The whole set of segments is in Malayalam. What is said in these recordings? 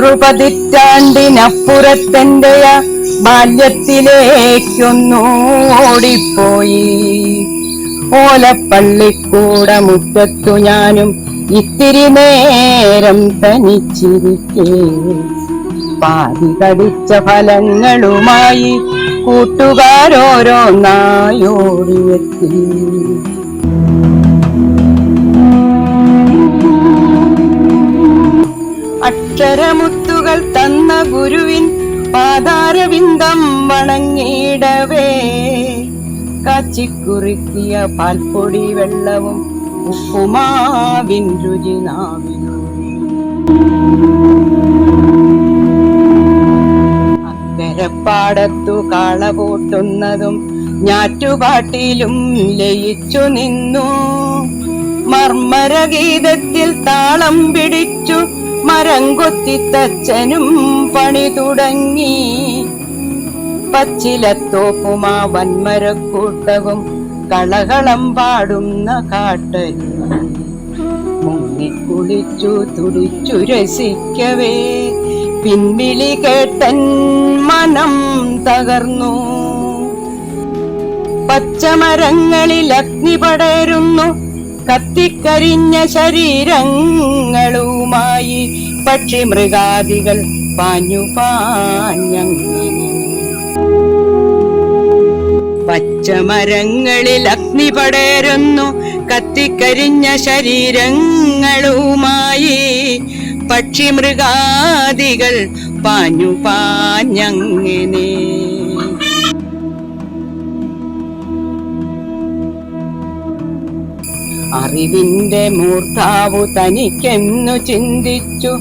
ആറു ബാല്യത്തിലേക്കൊന്നോടിപ്പോയി. ഓലപ്പള്ളിക്കൂട മുറ്റത്തു ഞാനും ഇത്തിരി നേരം തനിച്ചിരിക്കേ. പാതി കടിച്ച ഫലങ്ങളുമായി കൂട്ടുകാരോരോന്നായോടിയെത്തി അക്ഷരമുത്തുകൾ തന്ന ഗുരുവിൻ പാതാരവിന്ദം വണങ്ങിയിടവേ. കാച്ചിക്കുറുക്കിയ പാൽപ്പൊടി വെള്ളവും ഉപ്പുമാവിൻ രുചി നാവിലൂറി അക്കരപ്പാടത്തു കാളപൂട്ടുന്നതും ഞാറ്റുപാട്ടിലും ലയിച്ചു നിന്നു. മർമ്മരഗീതത്തിൽ താളം പിടിച്ചു മരം കൊത്തിത്തച്ഛനും പണി തുടങ്ങി. പച്ചിലത്തോപ്പുമാ വന്മരക്കൂട്ടവും കളകളം പാടുന്ന കാട്ടരി. മുങ്ങിക്കുളിച്ചു തുടിച്ചു രസിക്കവേ പിൻവിളി കേട്ടൻ മനം തകർന്നു. പച്ചമരങ്ങളിൽ അഗ്നി പടരുന്നു കത്തിക്കരിഞ്ഞ ശരീരങ്ങളുമായി പക്ഷി മൃഗാദികൾ പാഞ്ഞു പാഞ്ഞങ്ങനെ പച്ചമരങ്ങളിൽ അഗ്നി പടരുന്നു. കത്തിക്കരിഞ്ഞ ശരീരങ്ങളുമായി പക്ഷി മൃഗാദികൾ പാഞ്ഞു പാഞ്ഞങ്ങനെ. അറിവിന്റെ മൂർത്താവു തനിക്കെന്നു ചിന്തിച്ചു.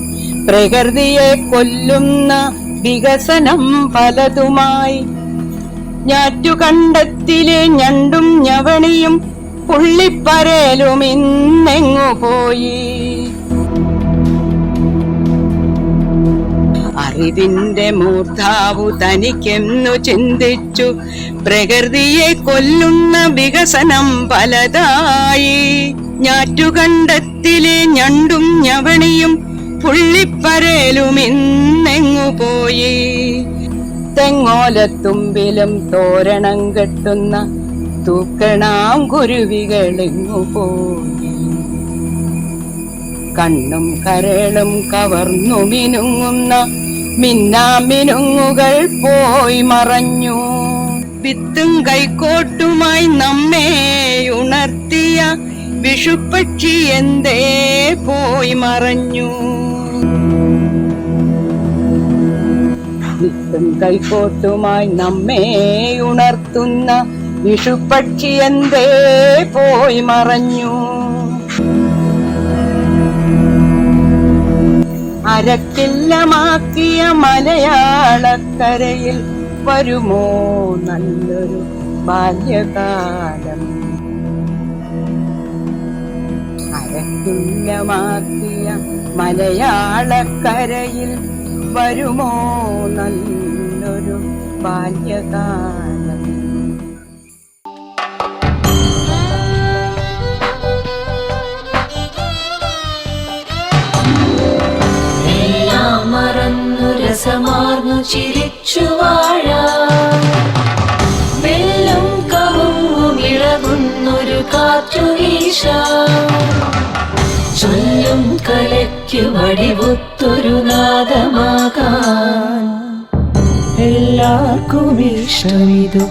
പ്രകൃതിയെ കൊല്ലുന്ന വികസനം പലതുമായി ഞാറ്റുകണ്ടത്തിലെ ഞണ്ടും ഞവണിയും പുള്ളിപ്പരേലും ഇന്നെങ്ങു പോയി അറിവിന്റെ മൂർധാവു തനിക്കെന്നു ചിന്തിച്ചു. പ്രകൃതിയെ കൊല്ലുന്ന വികസനം പലതായി. ഞാറ്റുകണ്ടത്തിലെ ഞണ്ടും ഞവണിയും പുള്ളിപ്പരേലും ഇന്നെങ്ങു പോയി. തെങ്ങോലത്തുമ്പിലും തോരണം കെട്ടുന്ന തൂക്കണാം കുരുവികളിങ്ങു പോയി. കണ്ണും കരളും കവർന്നു മിനുങ്ങുന്ന മിന്നാമിനുങ്ങുകൾ പോയി മറഞ്ഞു. വിത്തും കൈക്കോട്ടുമായി നമ്മെ ഉണർത്തിയ വിഷുപ്പക്ഷി എന്തേ പോയി മറഞ്ഞു. വിത്തും കൈക്കോട്ടുമായി നമ്മെ ഉണർത്തുന്ന വിഷുപ്പക്ഷി എന്തേ പോയി മറഞ്ഞു. അരക്കില്ലമാക്കിയ മലയാളക്കരയിൽ വരുമോ നല്ലൊരു ബാല്യകാലം? അരക്കില്ലമാക്കിയ മലയാളക്കരയിൽ വരുമോ നല്ലൊരു ബാല്യകാലം? ചിരിച്ചു വാഴാം. വെള്ളം കവുങ്ങും ഇളകുന്നൊരു കാറ്റു ചൊല്ലും കലയ്ക്ക് വടിവൊത്തൊരു നാദമാകാൻ. എല്ലാവർക്കും ഇഷ്ടമിതു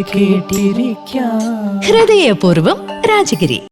കേട്ടിരിക്കാം. ഹൃദയപൂർവം രാജഗിരി.